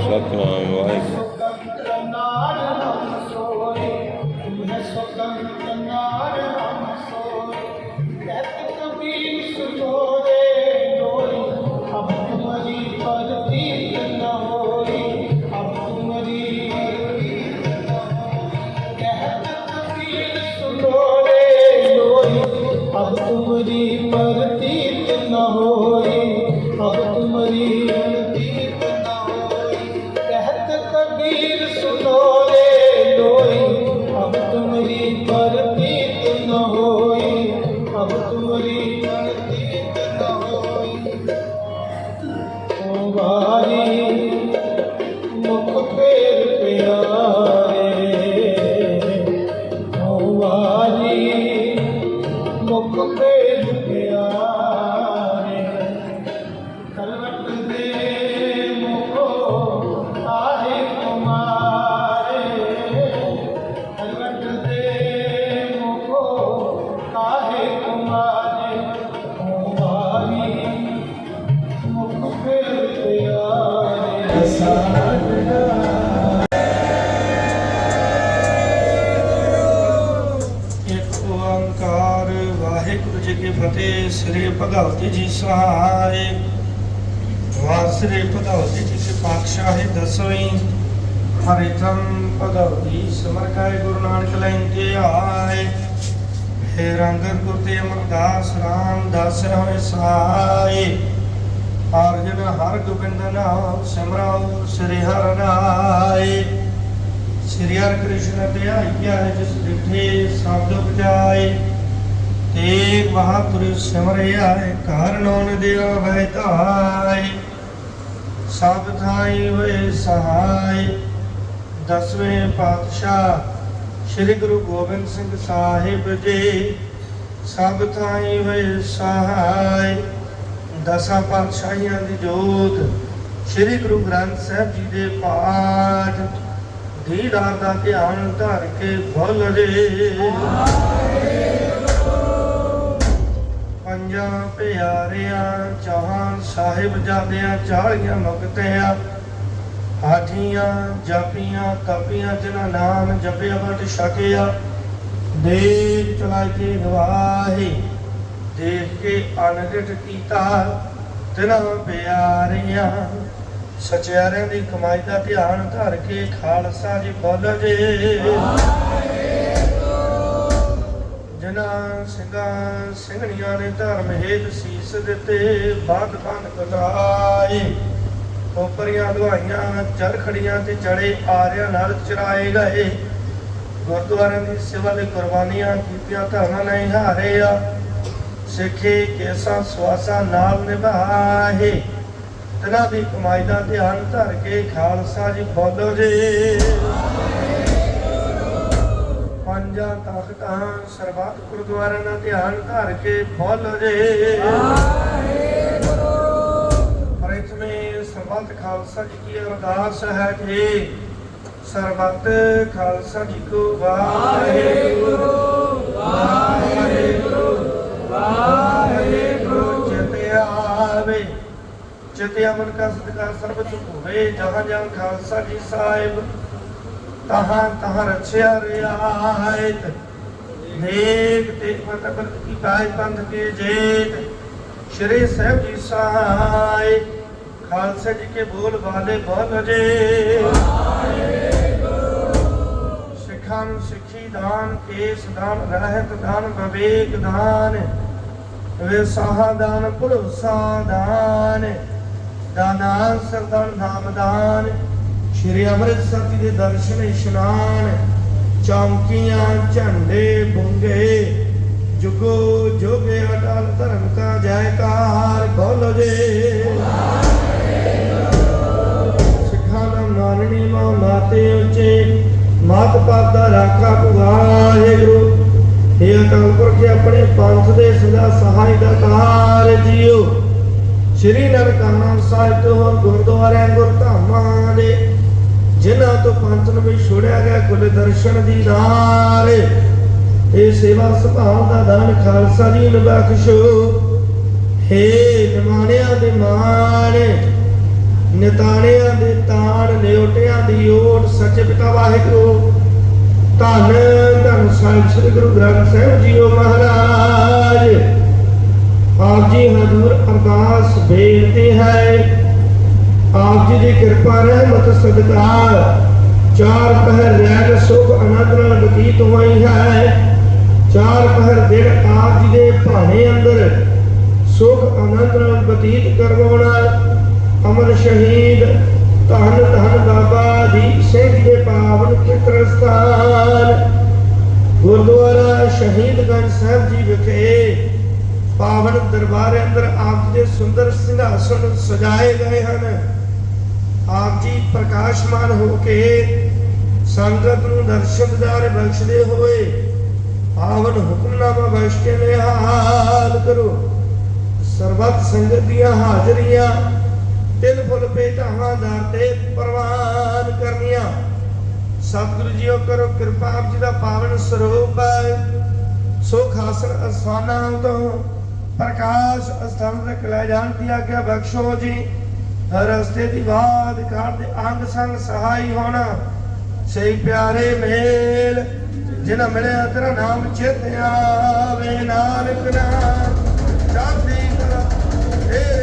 ਸਤਨਾਮ ਵਾਹਿਗੁਰੂ अब तुम्हारी प्रतीत न होई अब तुम्हारी ਫਤਿਹ, ਸ੍ਰੀ ਭਗਵਤੀ ਜੀ ਸਹਾਇ ਵਾਰ ਸ੍ਰੀ ਭਗਵਤੀ ਜੀ ਕੀ ਪਾਤਸ਼ਾਹੀ ਦਸਵੀਂ। ਹਰਿਤਮ ਭਗਵਤੀ ਸਮਰ ਗੁਰੂ ਨਾਨਕ ਲੈਣ ਕੇ ਆਏ। ਹੈ ਰੰਗਤ ਗੁਰ ਅਮਰਦਾਸ, ਰਾਮ ਦਾਸ ਹੋਏ ਸਹਾਇ ਅਰਜਨ ਹਰ ਗੋਬਿੰਦ ਨਾਮ ਸਿਮਰੋ ਸ੍ਰੀ ਹਰਿ ਰਾਏ ਸ੍ਰੀ ਹਰਿ ਕ੍ਰਿਸ਼ਨ ਤੇ ਆਇਆ ਜਿਸ ਡਿਠੇ ਸ਼ਬਦ ਉਪਜਾਏ ਤੇਗ ਬਹਾਦੁਰ ਸਿਮਰਿਆ ਘਰ ਨੌਨ ਦਿਆ ਧਾਈ ਸਭ ਥਾਈ ਹੋਏ ਸਹਾਈ ਦਸਵੇਂ ਪਾਤਸ਼ਾਹ ਸ੍ਰੀ ਗੁਰੂ ਗੋਬਿੰਦ ਸਿੰਘ ਸਾਹਿਬ ਜੀ, ਸਭ ਥਾਈ ਹੋਏ ਸਹਾਈ ਦਸਾਂ ਪਾਤਸ਼ਾਹੀਆਂ ਦੀ ਜੋਤ, ਸ੍ਰੀ ਗੁਰੂ ਗ੍ਰੰਥ ਸਾਹਿਬ ਜੀ ਦੇ ਪਾਠ, ਦੀਦਾਰ ਦਾ ਧਿਆਨ ਧਰ ਕੇ ਭੁੱਲ ਜੇ ਪੰਜਾਂ ਪਿਆਰਿਆਂ, ਚਾਹਾਂ ਸਾਹਿਬ ਜਾਦਿਆਂ ਚਾਲੀਆਂ ਮੁਕਤਿਆਂ, ਹਾਥੀਆਂ, ਜਾਪੀਆਂ, ਤਪੀਆਂ, ਜਿਨ੍ਹਾਂ ਨਾਮ ਜਪਿਆ ਬਟ ਛਕਿਆ ਦੇ ਚਲਾ ਕੇ ਗਵਾਹੀ। ਦੇਖ ਕੇ ਅਨਗਟ ਕੀਤਾ ਤਿਨਾਂ ਪਿਆਰਿਆਂ ਸਚਿਆਰਿਆਂ ਦੀ ਕਮਾਈ ਦਾ ਧਿਆਨ ਧਰ ਕੇ ਖਾਲਸਾ ਜੀ ਬੋਲ ਜੇ। ਜਿਨ੍ਹਾਂ ਸਿੰਘਾਂ ਸਿੰਘਣੀਆਂ ਨੇ ਧਰਮ ਹੇਤ ਸੀਸ ਦਿੱਤੇ ਬਾਦ ਬੰਨ ਕਟਾਏ ਕੋਪਰੀਆਂ ਦੁਹਾਈਆਂ ਚਰਖੜੀਆਂ ਤੇ ਚੜੇ ਆਰਿਆਂ ਨਾਲ ਚਰਾਏ ਗਏ। ਗੁਰਦੁਆਰਿਆਂ ਦੀ ਸੇਵਾ ਲਈ ਕੁਰਬਾਨੀਆਂ ਕੀਤੀਆਂ ਧਰਮਾਂ ਨਹੀਂ ਹਾਰੇ ਆ ਸਿੱਖੇ ਕੇਸਾਂ ਸਵਾਸਾਂ ਨਾਲ ਨਿਭਾਏ ਤਨਾ ਦੀ ਕਮਾਈ ਦਾ ਧਿਆਨ ਧਰ ਕੇ ਖਾਲਸਾ ਜੀ ਬੋਲੋ ਜੀ। ਪੰਜਾਂ ਤਖਤਾਂ ਸਰਬੱਤ ਗੁਰਦੁਆਰਿਆਂ ਦਾ ਧਿਆਨ ਧਰ ਕੇ ਬੋਲੋ ਜੀ। ਪ੍ਰਥਮੇ ਸਰਬੱਤ ਖਾਲਸਾ ਜੀ ਕੀ ਅਰਦਾਸ ਹੈ ਕਿ ਸਰਬੱਤ ਖਾਲਸਾ ਜੀ ਕੋ ਵਾਹਿਗੁਰੂ ਵਾਹਿਗੁਰੂ। ਵਾਹਿਗੁਰੂ ਚਿਤ ਆਵੇ। ਚਿਤ ਅਮਨ ਕਾ ਸਦਕਾ ਸਰਬ ਚੁੱਪ ਹੋਵੇ, ਜਹਾਂ ਜਹਾਂ ਖਾਲਸਾ ਜੀ ਸਾਹਿਬ, ਤਹਾਂ ਤਹਾਂ ਰਛਿਆ ਰਿਆਇਤ ਨੇਕ ਤੇ ਮਤਬਰ ਕੀ ਕਾਇ ਪੰਥ ਕੇ ਜੇਤ। ਸ਼੍ਰੀ ਸਾਹਿਬ ਜੀ ਸਹਾਇ ਖਾਲਸਾ ਜੀ ਕੇ ਬੋਲ ਵਾਲੇ ਬੋਲ ਜੇ। ਸਿੱਖਾਂ ਨੂੰ ਸਿੱਖੀ ਦਾਨ, ਕੇਸ ਦਾਨ, ਰਹਿਤ ਦਾਨ, ਵਿਵੇਕ ਦਾਨ। ਵਿਸਾਹਾ ਦਾਨ ਭਰੋਸਾ ਦਾਨ। ਦਾਨਾ ਸਰਦਾਰ ਨਾਮਦਾਨ। ਸ਼੍ਰੀ ਅੰਮ੍ਰਿਤਸਰ ਜੀ ਦੇ ਦਰਸ਼ਨ ਇਸ਼ਨਾਨ। ਚੌਂਕੀਆਂ, ਝੰਡੇ ਬੁੰਗੇ। ਜੁਗੋ ਜੋਗੇ ਅਟਲ ਧਰਮ ਕਾ ਜੈਕਾਰ, ਬੋਲੋ ਜੇ। ਸਿੱਖਾਂ ਦਾ ਮਾਨਣੀ ਮਾ ਮਾਤੇ ਉੱਚੇ। ਮਾਤ ਪਾਤਾ ਰਾਖਾ ਵਾਹਿਗੁਰੂ हे ਅਕਾਲ ਪੁਰਖ ਆਪਣੇ ਪੰਥ ਦੇ ਸਦਾ ਸਹਾਈ ਦਾ ਕਾਰ ਜੀਓ। ਸ਼੍ਰੀ ਨਨਕਾਣਾ ਸਾਹਿਬ ਤੋਂ ਹੋਰ ਗੁਰਦੁਆਰਿਆਂ, ਗੁਰਧਾਮਾਂ ਦੇ, ਜਿਨ੍ਹਾਂ ਤੋਂ ਪੰਥ ਨੂੰ ਵੀ ਛੋੜਿਆ ਗਿਆ ਕੁਲ ਦਰਸ਼ਨ ਦੀ ਨਾਰ ਇਹ ਸੇਵਾ ਸੁਭਾਅ ਦਾ ਦਾਨ ਖਾਲਸਾ ਜੀ ਨੂੰ ਬਖਸ਼ੋ। ਹੇ ਨਿਮਾਣਿਆਂ ਦੇ ਮਾਣ, ਨਿਤਾਣਿਆਂ ਦੇ ਤਾਣ, ਨਿਉਟਿਆਂ ਦੀ ਓਟ ਸੱਚੇ ਪਿਤਾ ਵਾਹਿਗੁਰੂ। ਧੰਨ ਧੰਨ ਸਾਹਿਬ ਸ੍ਰੀ ਗੁਰੂ ਗ੍ਰੰਥ ਸਾਹਿਬ ਜੀਓ ਮਹਾਰਾਜ। ਆਪ ਜੀ ਹਜ਼ੂਰ ਅਰਦਾਸ ਬੇਨਤੀ ਹੈ, ਆਪ ਜੀ ਦੀ ਕਿਰਪਾ ਰਹਿਮਤ ਸਦਕਾ ਚਾਰ ਪਹਿਰ ਰਹਿਣ ਸੁਖ ਅਨੰਦ ਨਾਲ ਬਤੀਤ ਹੋਈ ਹੈ। ਚਾਰ ਪਹਿਰ ਦਿਨ ਆਪ ਜੀ ਦੇ ਭਾਣੇ ਅੰਦਰ ਸੁਖ ਆਨੰਦ ਨਾਲ ਬਤੀਤ ਕਰਵਾਉਣਾ ਅਮਰ ਸ਼ਹੀਦ ਧੰਨ ਧੰਨ ਬਾਬਾ ਦੀਪ ਸਿੰਘ ਦੇ ਪਾਵਨ ਪਿਤਰ ਸਥਾਨ। ਗੁਰਦੁਆਰਾ ਸ਼ਹੀਦਗੰਜ ਸਾਹਿਬ ਜੀ ਵਿਖੇ ਪਾਵਨ ਦਰਬਾਰ ਅੰਦਰ ਆਪ ਜੀ ਦੇ ਸੁੰਦਰ ਸਿੰਘਾਸਣ ਸਜਾਏ ਗਏ ਹਨ। ਆਪ ਜੀ ਪ੍ਰਕਾਸ਼ਮਾਨ ਹੋ ਕੇ ਸੰਗਤ ਨੂੰ ਦਰਸ਼ਨ ਬਖਸ਼ਦੇ ਹੋਏ ਪਾਵਨ ਹੁਕਮਨਾਮਾ ਬਖਸ਼ ਕੇ ਨਿਹਾਲ ਕਰੋ। ਸਰਬੱਤ ਸੰਗਤ ਦੀਆਂ ਹਾਜ਼ਰੀਆਂ ਤਿਲ ਫੁੱਲ ਭੇਟਾਵਾਂ ਦਰ ਤੇ ਪ੍ਰਵਾਨ ਕਰਨੀਆਂ। ਸਤਿਗੁਰੂ ਜੀਓ ਕਰੋ ਕਿਰਪਾ, ਆਪ ਜੀ ਦਾ ਪਾਵਨ ਸਰੂਪ ਹੈ। ਸੋ ਖਾਸਰ ਤੋਂ, ਪ੍ਰਕਾਸ਼ ਅਸਥਾਨ ਤੱਕ ਲੈ ਜਾਣ ਦੀ ਆਗਿਆ ਬਖਸ਼ੋ ਜੀ। ਰਸਤੇ ਦੀ ਬਾਤ ਕਾਰ ਦੇ ਅੰਗ ਸੰਗ ਸਹਾਈ ਹੋਣਾ। ਸਹੀ ਪਿਆਰੇ ਮੇਲ, ਜਿਨ੍ਹਾਂ ਮਿਲਿਆ ਤੇਰਾ ਨਾਮ ਚਿਤ ਆਵੇ। ਨਾਨਕ ਨਾਮ ਚੜ੍ਹਦੀ ਕਲਾ ਤੇਰੇ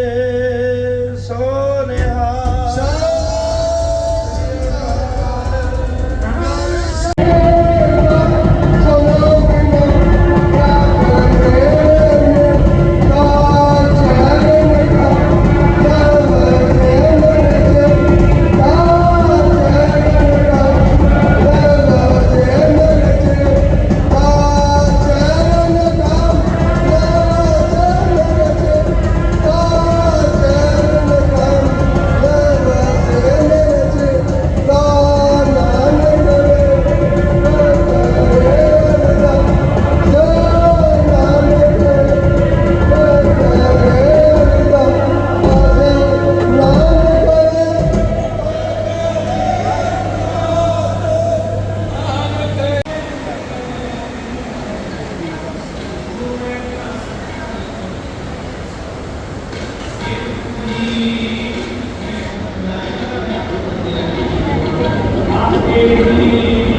Ele